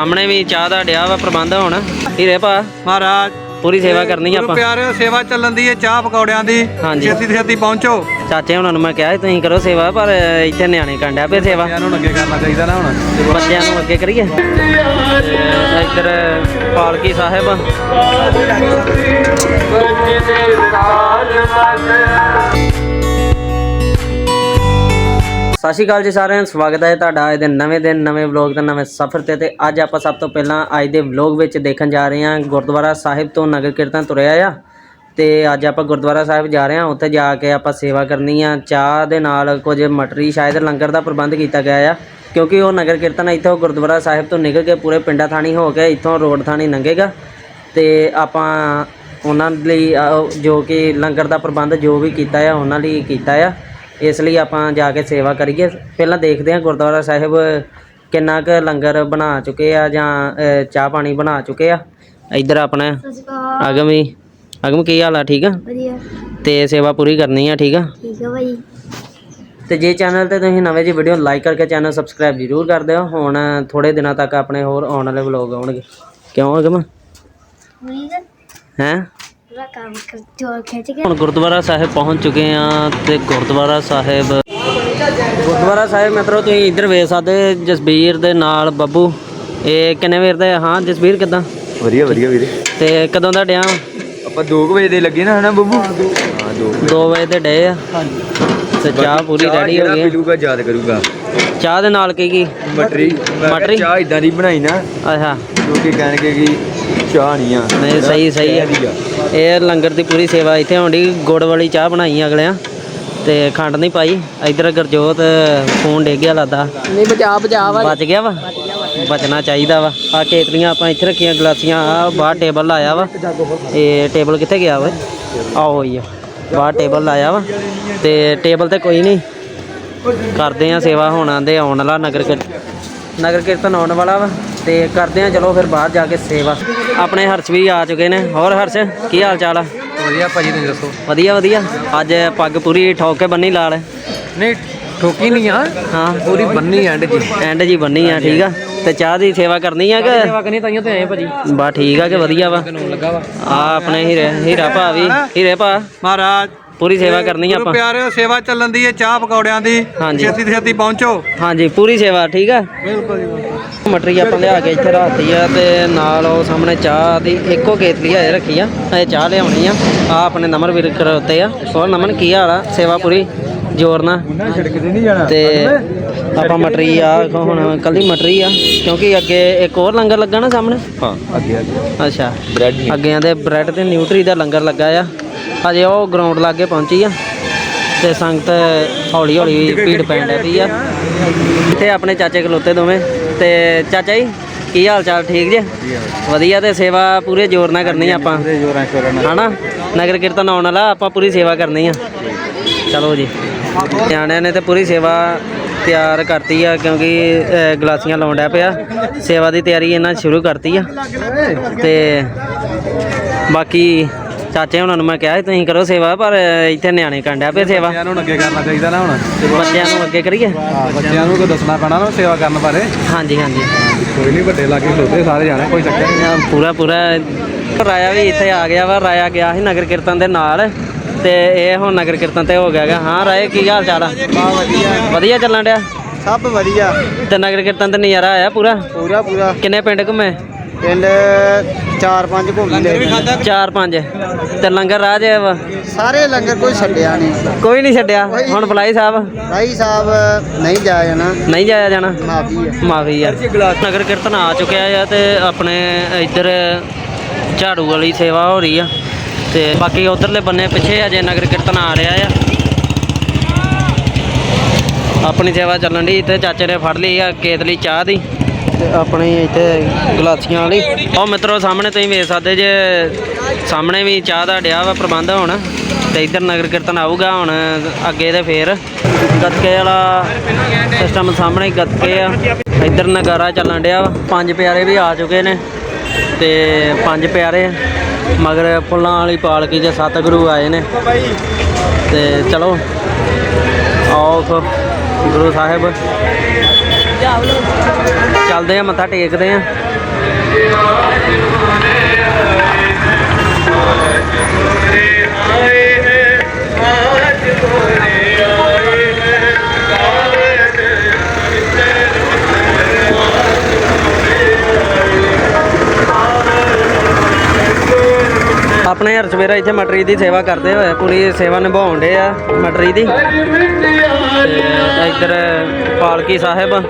ਸਾਹਮਣੇ ਵੀ ਚਾਹ ਦਾ ਡਿਆ ਵਾ ਪ੍ਰਬੰਧ ਹੁਣ। ਹੀਰੇ ਭਾ ਮਹਾਰਾਜ। ਪੂਰੀ ਸੇਵਾ ਕਰਨੀ ਆ ਗੁਰੂ ਆਪਾਂ। ਪਿਆਰਿਓ ਸੇਵਾ ਚੱਲਣ ਦੀ ਹੈ ਚਾਹ ਪਕੌੜਿਆਂ ਦੀ। ਹਾਂਜੀ। ਛੇਤੀ ਤੋਂ ਛੇਤੀ ਪਹੁੰਚੋ। ਚਾਚੇ ਹੁਣਾਂ ਨੂੰ ਮੈਂ ਕਿਹਾ ਸੀ ਤੁਸੀਂ ਕਰੋ ਸੇਵਾ ਪਰ ਇੱਥੇ ਨਿਆਣੇ ਕੰਡਿਆ ਪਏ ਸੇਵਾ। ਬੱਚਿਆਂ ਨੂੰ ਅੱਗੇ ਕਰਨਾ ਚਾਹੀਦਾ ਨਾ ਹੁਣ। ਬੱਚਿਆਂ ਨੂੰ ਅੱਗੇ ਕਰੀਏ। ਇੱਧਰ ਪਾਲਕੀ ਸਾਹਿਬ। ਸਤਿ ਸ਼੍ਰੀ ਅਕਾਲ ਜੀ ਸਾਰਿਆਂ ਨੂੰ, ਸਵਾਗਤ ਹੈ ਤੁਹਾਡਾ ਅੱਜ ਦੇ ਨਵੇਂ ਦਿਨ, ਨਵੇਂ ਵਲੌਗ ਤੇ, ਨਵੇਂ ਸਫ਼ਰ ਤੇ ਤੇ ਅੱਜ ਆਪਾਂ ਸਭ ਤੋਂ ਪਹਿਲਾਂ ਅੱਜ ਦੇ ਵਲੌਗ ਵਿੱਚ ਦੇਖਣ ਜਾ ਰਹੇ ਹਾਂ ਗੁਰਦੁਆਰਾ ਸਾਹਿਬ ਤੋਂ ਨਗਰ ਕੀਰਤਨ ਤੁਰਿਆ ਆ। ਤੇ ਅੱਜ ਆਪਾਂ ਗੁਰਦੁਆਰਾ ਸਾਹਿਬ ਜਾ ਰਹੇ ਹਾਂ, ਉੱਥੇ ਜਾ ਕੇ ਆਪਾਂ ਸੇਵਾ ਕਰਨੀ ਆ। ਚਾਹ ਦੇ ਨਾਲ ਕੁਝ ਮਟਰੀ, ਸ਼ਾਇਦ ਲੰਗਰ ਦਾ ਪ੍ਰਬੰਧ ਕੀਤਾ ਗਿਆ ਆ। ਕਿਉਂਕਿ ਉਹ ਨਗਰ ਕੀਰਤਨ ਇੱਥੋਂ ਗੁਰਦੁਆਰਾ ਸਾਹਿਬ ਤੋਂ ਨਿਕਲ ਕੇ ਪੂਰੇ ਪਿੰਡਾਂ ਥਾਣੀ ਹੋ ਕੇ ਇੱਥੋਂ ਰੋਡ ਥਾਣੀ ਲੰਘੇਗਾ। ਤੇ ਆਪਾਂ ਉਹਨਾਂ ਲਈ ਜੋ ਕਿ ਲੰਗਰ ਦਾ ਪ੍ਰਬੰਧ ਜੋ ਵੀ ਕੀਤਾ ਆ, ਉਹਨਾਂ ਲਈ ਕੀਤਾ ਆ। ਇਸ ਲਈ ਆਪਾਂ ਜਾ ਕੇ ਸੇਵਾ ਕਰੀਏ। ਪਹਿਲਾਂ ਦੇਖਦੇ ਹਾਂ ਗੁਰਦੁਆਰਾ ਸਾਹਿਬ ਕਿੰਨਾ ਕੁ ਲੰਗਰ ਬਣਾ ਚੁੱਕੇ ਆ ਜਾਂ ਚਾਹ ਪਾਣੀ ਬਣਾ ਚੁੱਕੇ ਆ। ਇੱਧਰ ਆਪਣਾ ਅਗਮ ਵੀ। ਅਗਮ ਕੀ ਹਾਲ ਆ? ਠੀਕ ਆ? ਵਧੀਆ। ਤੇ ਸੇਵਾ ਪੂਰੀ ਕਰਨੀ ਆ ਠੀਕ ਆ? ਠੀਕ ਹੈ ਭਾਈ ਤੇ ਜੇ ਚੈਨਲ ਤੇ ਤੁਸੀਂ ਨਵੇਂ ਜੀ ਵੀਡੀਓ ਲਾਈਕ ਕਰਕੇ ਚੈਨਲ ਸਬਸਕ੍ਰਾਈਬ ਜ਼ਰੂਰ ਕਰ ਦਿਓ। ਹੁਣ ਥੋੜੇ ਦਿਨਾਂ ਤੱਕ ਆਪਣੇ ਹੋਰ ਆਉਣ ਵਾਲੇ ਵਲੌਗ ਆਉਣਗੇ। ਕਿਉਂ ਅਗਮ? ਦਾ ਹੈ? ਪੂਰਾ ਕੰਮ ਖਿੱਚ ਕੇ ਹੁਣ ਗੁਰਦੁਆਰਾ ਸਾਹਿਬ ਪਹੁੰਚ ਚੁੱਕੇ ਆ ਤੇ ਗੁਰਦੁਆਰਾ ਸਾਹਿਬ ਗੁਰਦੁਆਰਾ ਸਾਹਿਬ ਮਿੱਤਰੋ ਤੁਸੀਂ ਇੱਧਰ ਵੇਖ ਸਕਦੇ ਜਸਬੀਰ ਦੇ ਨਾਲ ਬੱਬੂ। ਇਹ ਕਿੰਨੇ ਵੇਰ ਦੇ ਆ? ਹਾਂ ਜਸਬੀਰ ਕਿਦਾਂ? ਵਧੀਆ ਵਧੀਆ ਵੀਰੇ। ਤੇ ਕਦੋਂ ਦਾ ਡਿਆ? ਆਪਾਂ 2 ਵਜੇ ਦੇ ਲੱਗੇ ਨਾ ਹਨਾ ਬੱਬੂ? ਹਾਂ 2 2 ਵਜੇ। ਦੇ ਡੇ ਆ। ਤੇ ਚਾਹ ਪੂਰੀ ਰੈਡੀ ਹੋ ਗਈ। ਪੀਲੂਗਾ ਯਾਦ ਕਰੂਗਾ। ਚਾਹ ਦੇ ਨਾਲ ਕੀ ਕੀ? ਮਟਰੀ। ਮਟਰੀ? ਚਾਹ ਇਦਾਂ ਦੀ ਬਣਾਈ ਨਾ ਅੱਛਾ। ਲੋਕੀ ਕਹਿਣਗੇ ਕਿ ਚਾਹ ਨਹੀਂ ਆ। ਨਹੀਂ ਸਹੀ ਸਹੀ ਹੈ ਇਹ ਲੰਗਰ ਦੀ ਪੂਰੀ ਸੇਵਾ ਇੱਥੇ ਹੋਣੀ ਗੁੜ ਵਾਲੀ ਚਾਹ ਬਣਾਈ ਅਗਲਿਆਂ ਤੇ ਖੰਡ ਨਹੀਂ ਪਾਈ ਇਧਰ ਗਰਜੋਤ ਫੋਨ ਡੇ ਗਿਆ ਲੱਗਦਾ ਨਹੀਂ ਬਚਾ ਬਚਾ ਬਚ ਗਿਆ ਵਾ? ਬਚਣਾ ਚਾਹੀਦਾ ਵਾ। ਆ ਕੇਤਲੀਆਂ ਆਪਾਂ ਇੱਥੇ ਰੱਖੀਆਂ ਗਲਾਸੀਆਂ ਆ ਬਾਹਰ ਟੇਬਲ ਲਾਇਆ ਵਾ। ਇਹ ਟੇਬਲ ਕਿੱਥੇ ਗਿਆ ਵਾ? ਆਹ ਹੋਈ ਆ ਬਾਹਰ ਟੇਬਲ ਲਾਇਆ ਵਾ। ਤੇ ਟੇਬਲ ਤੇ ਕੋਈ ਨਹੀਂ। ਕਰਦੇ ਆ ਸੇਵਾ ਹੁਣ ਆਂਦੇ ਆਉਣ ਵਾਲਾ ਨਗਰ ਨਗਰ ਕੀਰਤਨ ਆਉਣ ਵਾਲਾ ਵਾ। ਤੇ ਕਰਦੇ ਆ ਚਲੋ ਫਿਰ ਬਾਹਰ ਜਾ ਕੇ ਸੇਵਾ। ਆਪਣੇ ਹਰਸ਼ ਵੀ ਆ ਚੁੱਕੇ ਨੇ। ਹੋਰ ਹਰਸ਼ ਕੀ ਹਾਲ ਚਾਲ ਆ? ਵਧੀਆ ਭਾਜੀ ਤੁਸੀਂ ਦੱਸੋ? ਵਧੀਆ ਵਧੀਆ। ਅੱਜ ਪੱਗ ਪੂਰੀ ਠੋਕ ਕੇ ਬੰਨੀ ਲਾਲ। ਨਹੀਂ ਠੋਕੀ ਨਹੀਂ ਆ। ਹਾਂ। ਪੂਰੀ ਬੰਨੀ ਐਂਡ ਜੀ। ਐਂਡ ਜੀ ਬੰਨੀ ਆ ਠੀਕ ਆ। ਤੇ ਚਾਹ ਦੀ ਸੇਵਾ ਕਰਨੀ ਆ ਕਿ? ਸੇਵਾ ਕਰਨੀ ਤਾਈਓ ਤੇ ਆਏ ਭਾਜੀ। ਬਾ ਠੀਕ ਆ ਕਿ ਵਧੀਆ ਵਾ। ਆ ਆਪਣੇ ਹੀਰੇ ਹੀਰਾ ਭਾ ਵੀ। ਹੀਰੇ ਭਾ। ਮਹਾਰਾਜ। ਪੂਰੀ ਸੇਵਾ ਕਰਨੀ ਆ ਆਪਾਂ। ਪਿਆਰਿਓ ਸੇਵਾ ਚੱਲਣ ਦੀ ਹੈ ਚਾਹ ਪਕੌੜਿਆਂ ਦੀ। ਹਾਂਜੀ। ਛੇਤੀ ਤੋਂ ਛੇਤੀ ਪਹੁੰਚੋ। ਹਾਂਜੀ ਪੂਰੀ ਸੇਵਾ ਠੀਕ ਆ? ਬਿਲਕੁਲ ਜੀ ਮਟਰੀ ਆਪਾਂ ਲਿਆ ਕੇ ਇੱਥੇ ਰੱਖਤੀ ਆ ਤੇ ਨਾਲ ਉਹ ਸਾਹਮਣੇ ਚਾਹ ਦੀ ਇੱਕੋ ਕੇਤਲੀ ਆ ਰੱਖੀ ਆ। ਇਹ ਚਾਹ ਲਿਆਉਣੀ ਆ। ਆ ਆਪਣੇ ਨਮਨ ਵੀਰ ਕਰੋਤੇ ਆ। ਹੋਰ ਨਮਨ ਕੀ ਹਾਲ ਆ? ਸੇਵਾ ਪੂਰੀ ਜ਼ੋਰ ਨਾਲ। ਉਹਨਾਂ ਛਿੜਕ ਦੇ ਨਹੀਂ ਜਾਣਾ। ਤੇ ਆਪਾਂ ਮਟਰੀ ਆ ਹੁਣ ਕੱਲੀ ਮਟਰੀ ਆ ਕਿਉਂਕਿ ਅੱਗੇ ਇੱਕ ਹੋਰ ਲੰਗਰ ਲੱਗਾ ਨਾ ਸਾਹਮਣੇ। ਹਾਂ ਅੱਗੇ ਅੱਗੇ। ਅੱਛਾ। ਬ੍ਰੈਡ ਅੱਗੇ ਆਂਦੇ ਬ੍ਰੈਡ ਤੇ ਨਿਊਟਰੀ ਦਾ ਲੰਗਰ ਲੱਗਾ ਆ। ਹਜੇ ਉਹ ਗਰਾਊਂਡ ਲਾਗੇ ਪਹੁੰਚੀ ਆ ਤੇ ਸੰਗਤ ਹੌਲੀ ਹੌਲੀ ਭੀੜ ਪੈਣ ਡੈ ਪਈ ਆ। ਇੱਥੇ ਆਪਣੇ ਚਾਚੇ ਖਲੋਤੇ ਦੋਵੇਂ। ਤੇ ਚਾਚਾ ਜੀ ਕੀ ਹਾਲ ਚਾਲ? ਠੀਕ ਜੇ? ਵਧੀਆ ਤੇ ਸੇਵਾ ਪੂਰੇ ਜ਼ੋਰ ਨਾਲ ਕਰਨੀ ਆ ਆਪਾਂ। ਜੋਰਾਂ ਸ਼ੋਰਾਂ ਨਾਲ ਹਨਾ? ਨਗਰ ਕੀਰਤਨ ਆਉਣ ਵਾਲਾ ਆਪਾਂ ਪੂਰੀ ਸੇਵਾ ਕਰਨੀ ਆ। ਚਲੋ ਜੀ। ਨਿਆਣਿਆਂ ਨੇ ਤੇ ਪੂਰੀ ਸੇਵਾ ਤਿਆਰ ਕਰਤੀ ਆ ਕਿਉਂਕਿ ਗਲਾਸੀਆਂ ਲਾਉਣ ਡਿਆ ਪਿਆ। ਸੇਵਾ ਦੀ ਤਿਆਰੀ ਇਹਨਾਂ ਸ਼ੁਰੂ ਕਰਤੀ ਆ। ਤੇ ਬਾਕੀ ਚਾਚੇ ਹੁਣਾਂ ਨੂੰ ਮੈਂ ਕਿਹਾ ਸੀ ਤੁਸੀਂ ਕਰੋ ਸੇਵਾ ਪਰ ਇੱਥੇ ਨਿਆਣੇ ਕੰਡਿਆ ਪਏ ਸੇਵਾ। ਬੱਚਿਆਂ ਨੂੰ ਅੱਗੇ ਕਰਨਾ ਚਾਹੀਦਾ ਨਾ ਹੁਣ। ਬੱਚਿਆਂ ਨੂੰ ਅੱਗੇ ਕਰੀਏ। ਬੱਚਿਆਂ ਨੂੰ ਕੋਈ ਦੱਸਣਾ ਪੈਣਾ ਨਾ ਸੇਵਾ ਕਰਨ ਬਾਰੇ। ਹਾਂਜੀ ਹਾਂਜੀ। ਕੋਈ ਨਹੀਂ ਵੱਡੇ ਲਾਗੇ ਖਲੋਤੇ ਸਾਰੇ ਜਾਣੇ ਕੋਈ ਚੱਕਰ ਨਹੀਂ ਅ, ਪੂਰਾ ਪੂਰਾ। ਰਾਇਆ ਵੀ ਇੱਥੇ ਆ ਗਿਆ ਵਾ ਰਾਇਆ ਗਿਆ ਸੀ ਨਗਰ ਕੀਰਤਨ ਦੇ ਨਾਲ। ਤੇ ਇਹ ਹੁਣ ਨਗਰ ਕੀਰਤਨ ਤੇ ਹੋ ਗਿਆ ਗਾ ਹਾਂ ਰਾਏ ਕੀ ਹਾਲ ਚਾਲ ਆ? ਬਾ ਵਧੀਆ। ਵਧੀਆ ਚੱਲਣ ਡਿਆ? ਸਭ ਵਧੀਆ। ਤੇ ਨਗਰ ਕੀਰਤਨ ਤੇ ਨਜ਼ਾਰਾ ਆਇਆ ਪੂਰਾ? ਪੂਰਾ ਪੂਰਾ। ਕਿੰਨੇ ਪਿੰਡ ਘੁੰਮੇ? ਪਿੰਡ 4-5 ਘੁੰਮ ਲਏ ਚਾਰ ਪੰਜ। ਤੇ ਲੰਗਰ ਰਾਜ ਵਾ? ਸਾਰੇ ਲੰਗਰ ਕੋਈ ਛੱਡਿਆ ਨਹੀਂ। ਕੋਈ ਨਹੀਂ ਛੱਡਿਆ? ਹੁਣ ਬਲਾਈ ਸਾਹਿਬ? ਭਾਈ ਸਾਹਿਬ ਨਹੀਂ ਜਾਇਆ ਜਾਣਾ। ਨਹੀਂ ਜਾਇਆ ਜਾਣਾ? ਮਾਫੀ ਹੈ ਮਾਫੀ ਯਾਰ ਨਗਰ ਕੀਰਤਨ ਆ ਚੁੱਕਿਆ ਆ ਤੇ ਆਪਣੇ ਇੱਧਰ ਝਾੜੂ ਵਾਲੀ ਸੇਵਾ ਹੋ ਰਹੀ ਆ। ਤੇ ਬਾਕੀ ਉਧਰਲੇ ਬੰਨੇ ਪਿੱਛੇ ਅਜੇ ਨਗਰ ਕੀਰਤਨ ਆ ਰਿਹਾ ਆ। ਆਪਣੀ ਸੇਵਾ ਚੱਲਣ ਦੀ ਇੱਥੇ ਚਾਚੇ ਨੇ ਫੜ ਲਈ ਆ ਕੇਤਲੀ ਚਾਹ ਦੀ। ਤੇ ਆਪਣੀ ਇੱਥੇ ਗਲਾਸੀਆਂ ਵਾਲੀ। ਉਹ ਮਿੱਤਰੋ, ਸਾਹਮਣੇ ਤੁਸੀਂ ਵੇਖ ਸਕਦੇ ਜੇ, ਸਾਹਮਣੇ ਵੀ ਚਾਹ ਦਾ ਡਿਆ ਵਾ ਪ੍ਰਬੰਧ ਹੁਣ। ਤੇ ਇੱਧਰ ਨਗਰ ਕੀਰਤਨ ਆਊਗਾ ਹੁਣ ਅੱਗੇ ਤੇ ਫੇਰ। ਗੱਤਕੇ ਵਾਲਾ ਸਿਸਟਮ ਸਾਹਮਣੇ ਗੱਤਕੇ ਆ। ਇੱਧਰ ਨਗਾਰਾ ਚੱਲਣ ਡਿਆ ਵਾ। ਪੰਜ ਪਿਆਰੇ ਵੀ ਆ ਚੁੱਕੇ ਨੇ। ਤੇ ਪੰਜ ਪਿਆਰੇ ਮਗਰ ਫੁੱਲਾਂ ਵਾਲੀ ਪਾਲਕੀ ਦੇ ਸੱਤ ਗੁਰੂ ਆਏ ਨੇ। ਤੇ ਚਲੋ, ਆਓ ਗੁਰੂ ਸਾਹਿਬ। ਚੱਲਦੇ ਆ ਮੱਥਾ ਟੇਕਦੇ ਆ। ਆਪਣੇ ਹਰ ਸਵੇਰਾ ਇੱਥੇ ਮਟਰੀ ਦੀ ਸੇਵਾ ਕਰਦੇ ਹੋਏ ਪੂਰੀ ਸੇਵਾ ਨਿਭਾਉਣ ਦੇ ਆ ਮਟਰੀ ਦੀ। ਤੇ ਇੱਧਰ ਪਾਲਕੀ ਸਾਹਿਬ। ਘਰ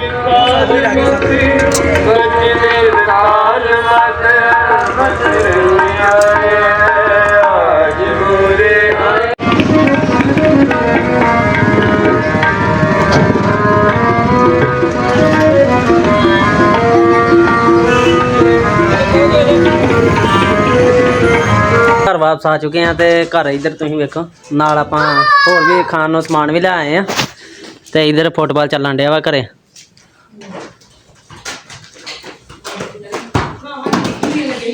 ਵਾਪਸ ਆ ਚੁੱਕੇ ਆ ਤੇ ਘਰ ਇੱਧਰ ਤੁਸੀਂ ਵੇਖੋ, ਨਾਲ ਆਪਾਂ ਹੋਰ ਵੀ ਖਾਣ ਨੂੰ ਸਮਾਨ ਵੀ ਲੈ ਆਏ ਆ ਤੇ ਇੱਧਰ ਫੁੱਟਬਾਲ ਚੱਲਣ ਡਿਆ ਵਾ ਘਰੇ।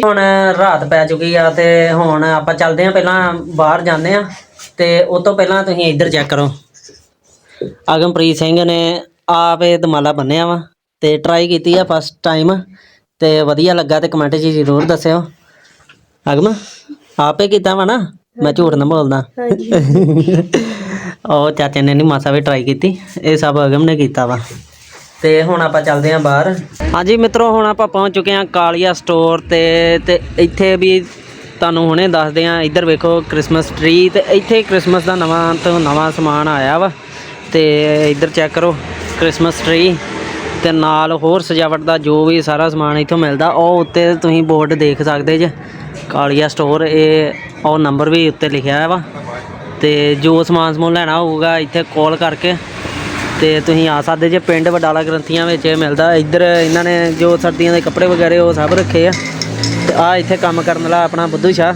ਹੁਣ ਰਾਤ ਪੈ ਚੁੱਕੀ ਆ ਤੇ ਹੁਣ ਆਪਾਂ ਚੱਲਦੇ ਆ, ਪਹਿਲਾਂ ਬਾਹਰ ਜਾਂਦੇ ਆ ਤੇ ਉਸ ਤੋਂ ਪਹਿਲਾਂ ਤੁਸੀਂ ਇੱਧਰ ਚੈੱਕ ਕਰੋ। ਅਗਮਪ੍ਰੀਤ ਸਿੰਘ ਨੇ ਆਪ ਇਹ ਦਮਾਲਾ ਬੰਨਿਆ ਵਾ ਤੇ ਟਰਾਈ ਕੀਤੀ ਆ ਫਸਟ ਟਾਈਮ ਤੇ ਵਧੀਆ ਲੱਗਾ ਤੇ ਕਮੈਂਟ 'ਚ ਜ਼ਰੂਰ ਦੱਸਿਓ। ਅਗਮ? ਆਪੇ ਕੀਤਾ ਵਾ ਨਾ ਮੈਂ ਝੂਠ ਨਾ ਬੋਲਦਾ। ਉਹ ਚਾਚੇ ਨੇ ਨਹੀਂ ਮਾਸਾ ਵੀ ਟਰਾਈ ਕੀਤੀ ਇਹ ਸਭ ਅਗਮ ਨੇ ਕੀਤਾ ਵਾ। ਤੇ ਹੁਣ ਆਪਾਂ ਚੱਲਦੇ ਆਂ ਬਾਹਰ। ਹਾਂਜੀ ਮਿੱਤਰੋ ਹੁਣ ਆਪਾਂ ਪਹੁੰਚ ਚੁੱਕੇ ਆਂ ਕਾਲੀਆ ਸਟੋਰ ਤੇ ਤੇ ਇੱਥੇ ਵੀ ਤੁਹਾਨੂੰ ਹੁਣੇ ਦੱਸਦੇ ਆਂ ਇੱਧਰ ਵੇਖੋ ਕ੍ਰਿਸਮਸ ਟਰੀ ਤੇ ਇੱਥੇ ਕ੍ਰਿਸਮਸ ਦਾ ਨਵਾਂ ਤੋਂ ਨਵਾਂ ਸਮਾਨ ਆਇਆ ਵਾ। ਤੇ ਇੱਧਰ ਚੈੱਕ ਕਰੋ ਕ੍ਰਿਸਮਸ ਟਰੀ ਤੇ ਨਾਲ ਹੋਰ ਸਜਾਵਟ ਦਾ ਜੋ ਵੀ ਸਾਰਾ ਸਮਾਨ ਇੱਥੋਂ ਮਿਲਦਾ ਉਹ ਉੱਤੇ ਤੁਸੀਂ ਬੋਰਡ ਦੇਖ ਸਕਦੇ ਜੇ। ਕਾਲੀਆ ਸਟੋਰ ਇਹ ਉਹ ਨੰਬਰ ਵੀ ਉੱਤੇ ਲਿਖਿਆ ਵਾ। ਤੇ ਜੋ ਸਮਾਨ ਸਮੂਨ ਲੈਣਾ ਹੋਊਗਾ, ਇੱਥੇ ਕਾਲ ਕਰਕੇ ਤੇ ਤੁਸੀਂ ਆ ਸਕਦੇ ਜੇ ਪਿੰਡ ਵਡਾਲਾ ਗ੍ਰੰਥੀਆਂ ਵਿੱਚ ਇਹ ਮਿਲਦਾ। ਇੱਧਰ ਇਹਨਾਂ ਨੇ ਜੋ ਸਰਦੀਆਂ ਦੇ ਕੱਪੜੇ ਵਗੈਰੇ ਉਹ ਸਭ ਰੱਖੇ ਆ। ਤੇ ਆ ਇੱਥੇ ਕੰਮ ਕਰਨ ਵਾਲਾ ਆਪਣਾ ਬੁੱਧੂ ਸ਼ਾਹ।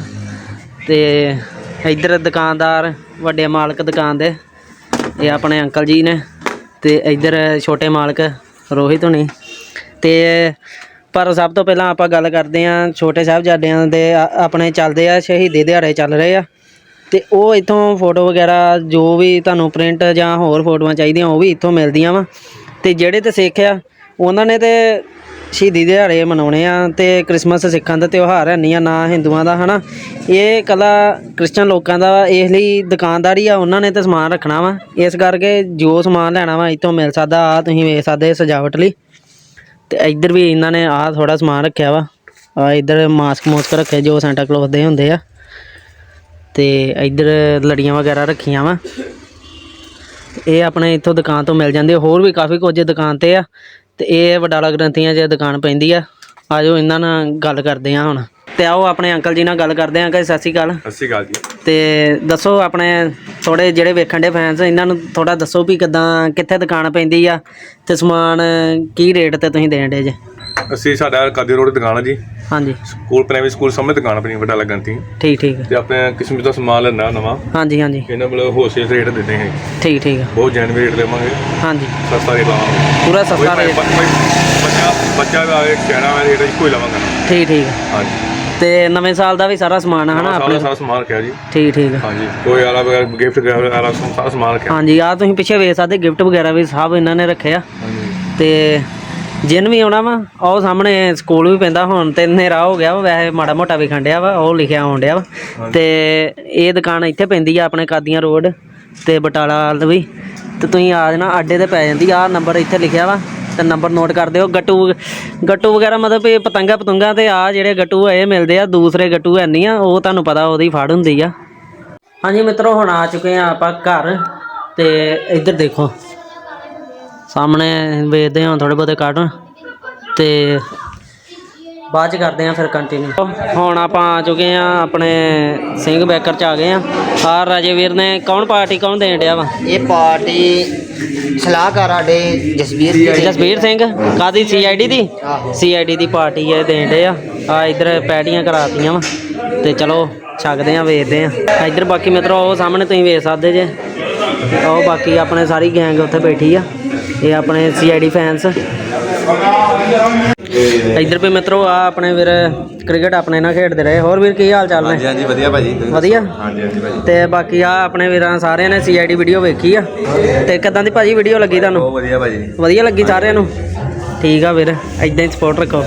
ਤੇ ਇੱਧਰ ਦੁਕਾਨਦਾਰ, ਵੱਡੇ ਮਾਲਕ ਦੁਕਾਨ ਦੇ। ਇਹ ਆਪਣੇ ਅੰਕਲ ਜੀ ਨੇ। ਤੇ ਇੱਧਰ ਛੋਟੇ ਮਾਲਕ ਰੋਹਿਤ ਹੁਣੀ। ਤੇ ਪਰ ਸਭ ਤੋਂ ਪਹਿਲਾਂ ਆਪਾਂ ਗੱਲ ਕਰਦੇ ਹਾਂ ਛੋਟੇ ਸਾਹਿਬਜ਼ਾਦਿਆਂ ਦੇ ਆ- ਆਪਣੇ ਚੱਲਦੇ ਆ, ਸ਼ਹੀਦੀ ਦਿਹਾੜੇ ਚੱਲ ਰਹੇ ਆ। ਤੇ ਉਹ ਇੱਥੋਂ ਫੋਟੋ ਵਗੈਰਾ ਜੋ ਵੀ ਤੁਹਾਨੂੰ ਪ੍ਰਿੰਟ ਜਾਂ ਹੋਰ ਫੋਟੋਆਂ ਚਾਹੀਦੀਆਂ, ਉਹ ਵੀ ਇੱਥੋਂ ਮਿਲਦੀਆਂ ਵਾ। ਤੇ ਜਿਹੜੇ ਤੇ ਸਿੱਖ ਆ, ਉਹਨਾਂ ਨੇ ਤੇ ਸ਼ਹੀਦੀ ਦਿਹਾੜੇ ਮਨਾਉਣੇ ਆ ਤੇ ਕ੍ਰਿਸਮਸ ਸਿੱਖਾਂ ਦਾ ਤਿਉਹਾਰ ਹੈ ਨਹੀਂ ਆ ਨਾ ਹਿੰਦੂਆਂ ਦਾ, ਹਨਾ। ਇਹ ਕਲਾ ਕ੍ਰਿਸਚਨ ਲੋਕਾਂ ਦਾ ਵਾ, ਇਸ ਲਈ ਦੁਕਾਨਦਾਰੀ ਆ, ਉਹਨਾਂ ਨੇ ਤੇ ਸਮਾਨ ਰੱਖਣਾ ਵਾ। ਇਸ ਕਰਕੇ ਜੋ ਸਮਾਨ ਲੈਣਾ ਵਾ, ਇੱਥੋਂ ਮਿਲ ਸਕਦਾ ਆ ਤੁਸੀਂ ਵੇਖ ਸਕਦੇ ਸਜਾਵਟ ਲਈ। ਤੇ ਇੱਧਰ ਵੀ ਇਹਨਾਂ ਨੇ ਆਹ ਥੋੜਾ ਸਮਾਨ ਰੱਖਿਆ ਵਾ। ਆ ਇੱਧਰ ਮਾਸਕ ਮੂਸਕ ਰੱਖੇ, ਜੋ ਸੈਂਟਾ ਕਲੌਸ ਦੇ ਹੁੰਦੇ ਆ। ਤੇ ਇੱਧਰ ਲੜੀਆਂ ਵਗੈਰਾ ਰੱਖੀਆਂ ਵਾ। ਇਹ ਆਪਣੇ ਇੱਥੋਂ ਦੁਕਾਨ ਤੋਂ ਮਿਲ ਜਾਂਦੇ ਹੋਰ ਵੀ ਕਾਫੀ ਕੁਝ ਦੁਕਾਨ ਤੇ ਆ। ਤੇ ਇਹ ਵਡਾਲਾ ਗ੍ਰੰਥੀਆਂ 'ਚ ਦੁਕਾਨ ਪੈਂਦੀ ਆ। ਆਜੋ ਇਹਨਾਂ ਨਾਲ ਗੱਲ ਕਰਦੇ ਆ ਹੁਣ। ਤੇ ਆਓ ਆਪਣੇ ਅੰਕਲ ਜੀ ਨਾਲ ਗੱਲ ਕਰਦੇ ਆ ਕਿ ਸਤਿ ਸ਼੍ਰੀ ਅਕਾਲ। ਸਤਿ ਸ਼੍ਰੀ ਅਕਾਲ ਜੀ। ਤੇ ਦੱਸੋ ਆਪਣੇ ਥੋੜੇ ਜਿਹੜੇ ਵੇਖਣ ਦੇ ਫੈਨਸ ਇਹਨਾਂ ਨੂੰ ਥੋੜਾ ਦੱਸੋ ਵੀ ਕਿਦਾਂ ਕਿੱਥੇ ਦੁਕਾਨ ਪੈਂਦੀ ਆ ਤੇ ਸਮਾਨ ਕੀ ਰੇਟ ਤੇ ਤੁਸੀਂ ਦੇਣ ਦੇ ਜੇ? ਅਸੀਂ ਸਾਡਾ ਕਾਦੀ ਰੋਡ ਦੁਕਾਨ ਹੈ ਜੀ। ਹਾਂਜੀ। ਸਕੂਲ ਪ੍ਰਾਇਮਰੀ ਸਕੂਲ ਸਾਹਮਣੇ ਦੁਕਾਨ ਆਪਣੀ ਵੱਡਾ ਲੱਗਣ ਤੀ ਠੀਕ ਠੀਕ। ਤੇ ਆਪਣੇ ਕਿਸਮ ਦਾ ਸਮਾਨ ਲੈਣਾ ਨਵਾਂ। ਹਾਂਜੀ ਹਾਂਜੀ। ਇਹਨਾਂ ਕੋਲ ਹੋਲਸੇਲ ਰੇਟ ਦਿੰਦੇ ਹਾਂ ਠੀਕ ਠੀਕ ਬਹੁਤ ਜੈਨੂਇਨ ਰੇਟ ਦੇਵਾਂਗੇ। ਹਾਂਜੀ। ਸਸਤਾ ਰੇਟ ਲਾਵਾਂਗੇ। ਪੂਰਾ ਸਸਤਾ ਰੇਟ ਬੱਚਾ ਬੱਚਾ ਵੀ ਆਵੇ ਕਹਿਣਾ ਵਾ ਰੇਟ ਇੱਕੋ ਹੀ ਲਵਾਂਗਾ ਠੀਕ ਠੀਕ ਹਾਂਜੀ। ਤੇ ਨਵੇਂ ਸਾਲ ਦਾ ਵੀ ਸਾਰਾ ਸਮਾਨ ਹੈ ਹਨਾ ਸਾਰਾ ਆਪਣੇ ਸਾਰਾ ਸਮਾਨ ਰੱਖਿਆ ਜੀ। ਠੀਕ ਠੀਕ ਹਾਂਜੀ ਕੋਈ ਆਲਾ ਵਗੈਰਾ ਗਿਫਟ ਵਗੈਰਾ ਸਾਰਾ ਸਮਾਨ ਰੱਖਿਆ। ਹਾਂਜੀ ਆ ਤੁਸੀਂ ਪਿੱਛੇ ਵੇਖ ਸਕਦੇ ਗਿਫਟ ਵਗੈਰਾ ਵੀ ਸਭ ਇਹਨਾਂ ਨੇ ਰੱਖਿਆ ਹਾਂਜੀ। ਤੇ ਜਿਨ ਵੀ ਆਉਣਾ ਵਾ ਉਹ ਸਾਹਮਣੇ ਸਕੂਲ ਵੀ ਪੈਂਦਾ ਹੁਣ ਤੇ ਹਨੇਰਾ ਹੋ ਗਿਆ ਵਾ ਵੈਸੇ ਮਾੜਾ ਮੋਟਾ ਵੀ ਖੰਡਿਆ ਵਾ ਉਹ ਲਿਖਿਆ ਆਉਣ ਡਿਆ ਵਾ। ਤੇ ਇਹ ਦੁਕਾਨ ਇੱਥੇ ਪੈਂਦੀ ਆ ਆਪਣੇ ਕਾਦੀਆਂ ਰੋਡ ਤੇ ਬਟਾਲਾ ਵੱਲ ਵੀ। ਤੇ ਤੁਸੀਂ ਆ ਜਾਣਾ ਅੱਡੇ ਤੇ ਪੈ ਜਾਂਦੀ ਆ ਨੰਬਰ ਇੱਥੇ ਲਿਖਿਆ ਵਾ। ਤੇ ਨੰਬਰ ਨੋਟ ਕਰ ਦਿਓ। ਗੱਟੂ ਗੱਟੂ ਵਗੈਰਾ ਮਤਲਬ ਇਹ ਪਤੰਗਾ ਪਤੰਗਾ ਤੇ ਆ ਜਿਹੜੇ ਗੱਟੂ ਆ, ਇਹ ਮਿਲਦੇ ਆ। ਦੂਸਰੇ ਗੱਟੂ ਹੈ ਨਹੀਂ ਆ, ਉਹ ਤੁਹਾਨੂੰ ਪਤਾ ਉਹਦੀ ਫੜ ਹੁੰਦੀ ਆ। ਹਾਂਜੀ ਮਿੱਤਰੋ, ਹੁਣ ਆ ਚੁੱਕੇ ਆ ਆਪਾਂ ਘਰ ਤੇ ਇੱਧਰ ਦੇਖੋ। ਸਾਹਮਣੇ ਵੇਚਦੇ ਹਾਂ ਥੋੜੇ ਬਹੁਤੇ ਕਾਰਟੂਨ ਤੇ ਬਾਅਦ ਚ ਕਰਦੇ ਆ ਫਿਰ ਕੰਟੀਨਿਊ ਹੁਣ ਆਪਾਂ ਆ ਚੁੱਕੇ ਆ ਆਪਣੇ ਸਿੰਘ ਬੈਕਰ ਚ ਆ ਗਏ ਆ ਆਰ ਰਾਜੇਵੀਰ ਨੇ ਕੌਣ ਪਾਰਟੀ ਕੌਣ ਦੇਣ ਡਿਆ ਵਾ? ਇਹ ਪਾਰਟੀ ਸਲਾਹਕਾਰ ਸਾਡੇ ਜਸਵੀਰ ਜੀ ਜਸਵੀਰ ਸਿੰਘ ਕਾਦੀ ਸੀਆਈਡੀ ਦੀ? ਆਹੋ। ਸੀਆਈਡੀ ਦੀ ਪਾਰਟੀ ਇਹ ਦੇਣ ਡੇ ਆ। ਆ ਇਧਰ ਪੈਟੀਆਂ ਕਰਾਤੀਆਂ ਵਾ। ਤੇ ਚਲੋ ਛਕਦੇ ਆ ਵੇਖਦੇ ਆ ਇਧਰ ਬਾਕੀ ਮਿੱਤਰੋ ਉਹ ਸਾਹਮਣੇ ਤੁਸੀਂ ਵੇਖ ਸਕਦੇ ਜੇ। ਉਹ ਬਾਕੀ ਆਪਣੇ ਸਾਰੀ ਗੈਂਗ ਉੱਥੇ ਬੈਠੀ ਆ। ਇਹ ਆਪਣੇ ਸੀਆਈਡੀ ਫੈਨਸ ਇਧਰ ਵੀ ਮਿੱਤਰੋ ਆ ਆਪਣੇ ਵੀਰ ਕ੍ਰਿਕਟ ਆਪਣੇ ਨਾਲ ਖੇਡਦੇ ਰਹੇ। ਹੋਰ ਵੀਰ ਕੀ ਹਾਲ ਚਾਲ ਨੇ? ਹਾਂਜੀ ਵਧੀਆ ਭਾਜੀ। ਵਧੀਆ? ਹਾਂਜੀ ਹਾਂਜੀ ਭਾਜੀ। ਤੇ ਬਾਕੀ ਆ ਆਪਣੇ ਵੀਰਾਂ ਸਾਰਿਆਂ ਨੇ ਸੀਆਈਡੀ ਵੀਡੀਓ ਵੇਖੀ ਆ। ਤੇ ਕਿਦਾਂ ਦੀ ਭਾਜੀ ਵੀਡੀਓ ਲੱਗੀ ਤੁਹਾਨੂੰ? ਬਹੁਤ ਵਧੀਆ ਭਾਜੀ। ਵਧੀਆ ਲੱਗੀ ਸਾਰਿਆਂ ਨੂੰ? ਠੀਕ ਆ ਵੀਰ ਇਦਾਂ ਹੀ ਸਪੋਰਟ ਰੱਖੋ।